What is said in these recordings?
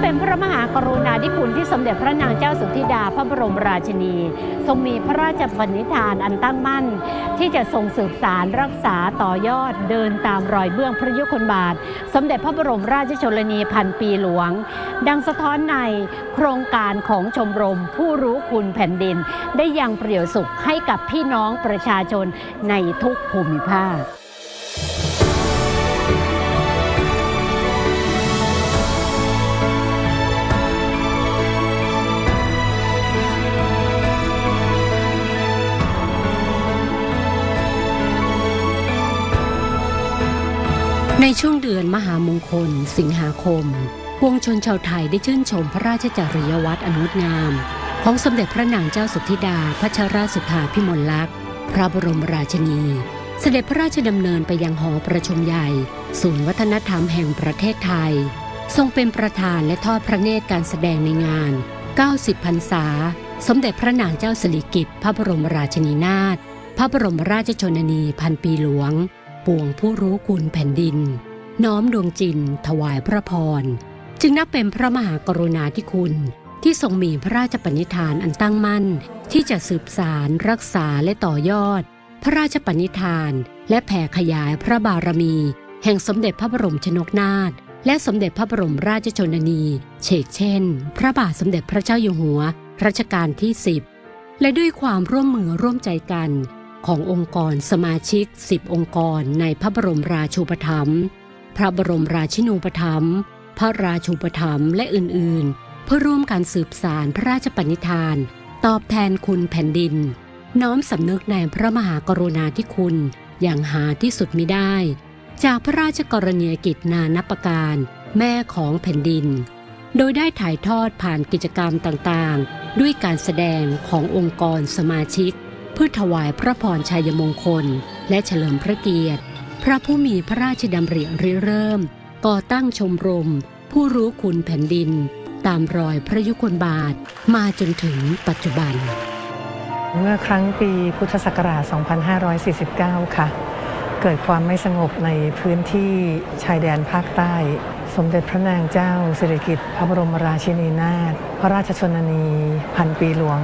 เป็นพระมหากรุณาธิคุณที่สมเด็จพระนางเจ้าสุธิดาพระบรมราชินี ทรงมีพระราชปณิธานอันตั้งมั่น ที่จะทรงสืบสารรักษาต่อยอดเดินตามรอยเบื้องพระยุคลบาท สมเด็จพระบรมราชชนนีพันปีหลวง ดังสะท้อนในโครงการของชมรมผู้รู้คุณแผ่นดิน ได้ยังประโยชน์สุขให้กับพี่น้องประชาชนในทุกภูมิภาค ในช่วงเดือนมหามงคล สิงหาคมปวงชนชาวไทยได้ชื่นชมพระราชจริยวัตรอนงดงาม ของสมเด็จพระนางเจ้าสุธิดาพัชราสุธาพิมลลักษณ์ พระบรมราชินี เสด็จพระราชดำเนินไปยังหอประชุมใหญ่ ศูนย์วัฒนธรรมแห่งประเทศไทย ทรงเป็นประธานและทอดพระเนตรการแสดงในงาน 90 พรรษา สมเด็จพระนางเจ้าสิริกิติ์พระบรมราชินีนาถพระบรมราชชนนีพันปีหลวง ปวงผู้รู้คุณแผ่นดิน น้อมดวงจินถวายพระพร จึงนับเป็นพระมหากรุณาธิคุณ ที่ทรงมีพระราชปณิธานอันตั้งมั่น ที่จะสืบสารรักษาและต่อยอด พระราชปณิธาน และแผ่ขยายพระบารมี แห่งสมเด็จพระบรมชนกนาถและสมเด็จพระบรมราชชนนีเชกเช่น พระบาทสมเด็จพระเจ้าอยู่หัวรัชกาลที่ 10 และด้วยความร่วมมือร่วมใจกัน ขององค์กรสมาชิก 10 องค์กรในพระบรมราชูปถัมภ์พระบรมราชินูปถัมภ์พระราชูปถัมภ์และอื่นๆ เพื่อร่วมการสืบสารพระราชปณิธาน ตอบแทนคุณแผ่นดิน น้อมสำนึกในพระมหากรุณาธิคุณ อย่างหาที่สุดมิได้ จากพระราชกรณียกิจนานับประการ แม่ของแผ่นดิน โดยได้ถ่ายทอดผ่านกิจกรรมต่างๆ ด้วยการแสดงขององค์กรสมาชิก เพื่อถวายพระพรชัยมงคล และเฉลิมพระเกียรติ พระผู้มีพระราชดำริริเริ่ม ก่อตั้งชมรม ผู้รู้คุณแผ่นดิน ตามรอยพระยุคลบาทมาจนถึงปัจจุบัน เมื่อครั้งปีพุทธศักราช 2549 ค่ะ เกิดความไม่สงบในพื้นที่ชายแดนภาคใต้ สมเด็จพระนางเจ้าสิริกิติ์พระบรมราชินีนาถพระราชชนนี พันปีหลวง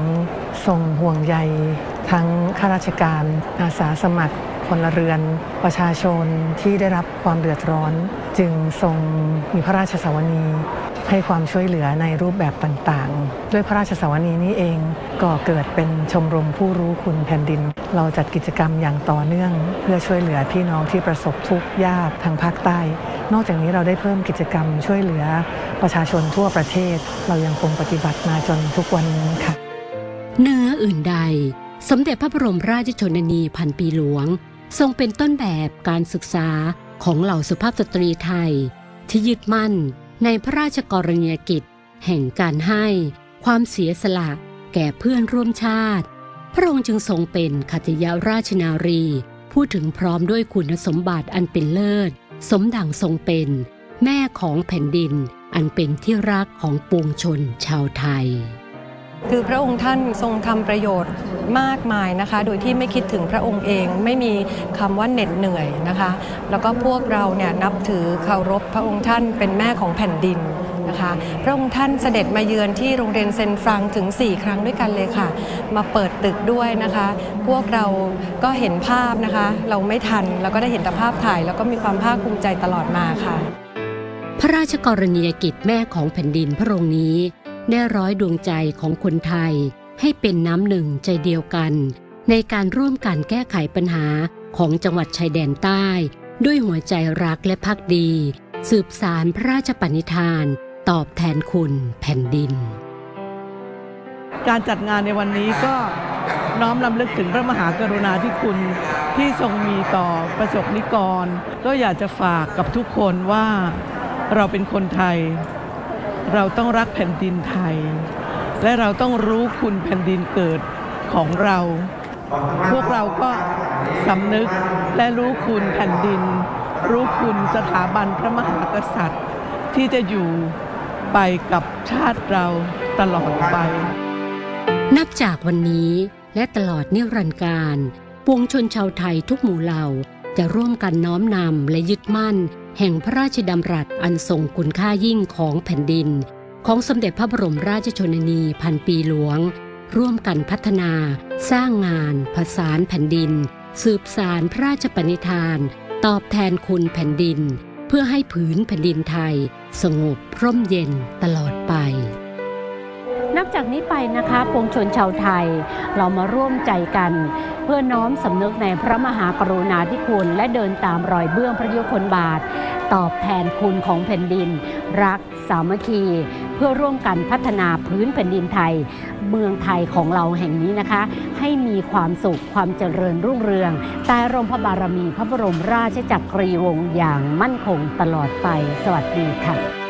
ทรงห่วงใย ทั้งข้าราชการอาสาสมัครพลเรือนประชาชนที่ได้รับความเดือดร้อน จึงทรงมีพระราชสวนีให้ความช่วยเหลือในรูปแบบต่างๆ ด้วยพระราชสวนีนี้เองก็เกิดเป็นชมรมผู้รู้คุณแผ่นดิน เราจัดกิจกรรมอย่างต่อเนื่อง เพื่อช่วยเหลือพี่น้องที่ประสบทุกข์ยากทางภาคใต้ นอกจากนี้เราได้เพิ่มกิจกรรมช่วยเหลือประชาชนทั่วประเทศ เรายังคงปฏิบัติมาจนทุกวันนี้ค่ะเนื้ออื่นใด สมเด็จพระบรมราชชนนีพันปีหลวง ทรงเป็นต้นแบบการศึกษาของเหล่าสุภาพสตรีไทย ที่ยึดมั่นในพระราชกรณียกิจ แห่งการให้ความเสียสละแก่เพื่อนร่วมชาติ พระองค์จึงทรงเป็นขัตยราชนารี พูดถึงพร้อมด้วยคุณสมบัติอันเป็นเลิศ สมดังทรงเป็น แม่ของแผ่นดินอันเป็นที่รักของปวงชนชาวไทย คือพระองค์ท่านทรงทำประโยชน์มากมายนะคะ โดยที่ไม่คิดถึงพระองค์เองไม่มีคำว่าเหน็ดเหนื่อยนะคะ แล้วก็พวกเราเนี่ยนับถือเคารพพระองค์ท่านเป็นแม่ของแผ่นดินนะคะพระองค์ท่านเสด็จมาเยือนที่โรงเรียนเซนฟรังถึง 4 ครั้งด้วยกันเลยค่ะ มาเปิดตึกด้วยนะคะ พวกเราก็เห็นภาพนะคะ เราไม่ทันเราก็ได้เห็นแต่ภาพถ่าย แล้วก็มีความภาคภูมิใจตลอดมาค่ะ พระราชกรณียกิจแม่ของแผ่นดินพระองค์นี้ ได้ร้อยดวงใจของคนไทย ให้เป็นน้ำหนึ่งใจเดียวกัน ในการร่วมกันแก้ไขปัญหาของจังหวัดชายแดนใต้ ด้วยหัวใจรักและพักดี สืบสารพระราชปณิธาน ตอบแทนคุณแผ่นดิน การจัดงานในวันนี้ก็น้อมรำลึกถึงพระมหากรุณาธิคุณที่ทรงมีต่อประสบนิกร ก็อยากจะฝากกับทุกคนว่าเราเป็นคนไทย เราต้องรักแผ่นดินไทย และเราต้องรู้คุณแผ่นดินเกิดของเรา พวกเราก็สำนึกและรู้คุณแผ่นดิน รู้คุณสถาบันพระมหากษัตริย์ ที่จะอยู่ไปกับชาติเราตลอดไป นับจากวันนี้และตลอดนิรันดร์การ ปวงชนชาวไทยทุกหมู่เหล่าจะร่วมกันน้อมนำและยึดมั่น แห่งพระราชดำรัสอันทรงคุณค่ายิ่งของแผ่นดิน ของสมเด็จพระบรมราชชนนีพันปีหลวง ร่วมกันพัฒนา สร้างงาน ผสานแผ่นดิน สืบสารพระราชปณิธาน ตอบแทนคุณแผ่นดิน เพื่อให้ผืนแผ่นดินไทย สงบร่มเย็นตลอดไป นับจากนี้ไปนะคะปวงชนชาวไทย เรามาร่วมใจกัน เพื่อน้อมสำนึกในพระมหากรุณาธิคุณ และเดินตามรอยเบื้องพระยุคลบาท ตอบแทนคุณของแผ่นดิน รักสามัคคี เพื่อร่วมกันพัฒนาพื้นแผ่นดินไทย เมืองไทยของเราแห่งนี้นะคะ ให้มีความสุขความเจริญรุ่งเรืองใต้ร่มพระบารมีพระบรมราชจักรีวงศ์อย่างมั่นคงตลอดไป สวัสดีค่ะ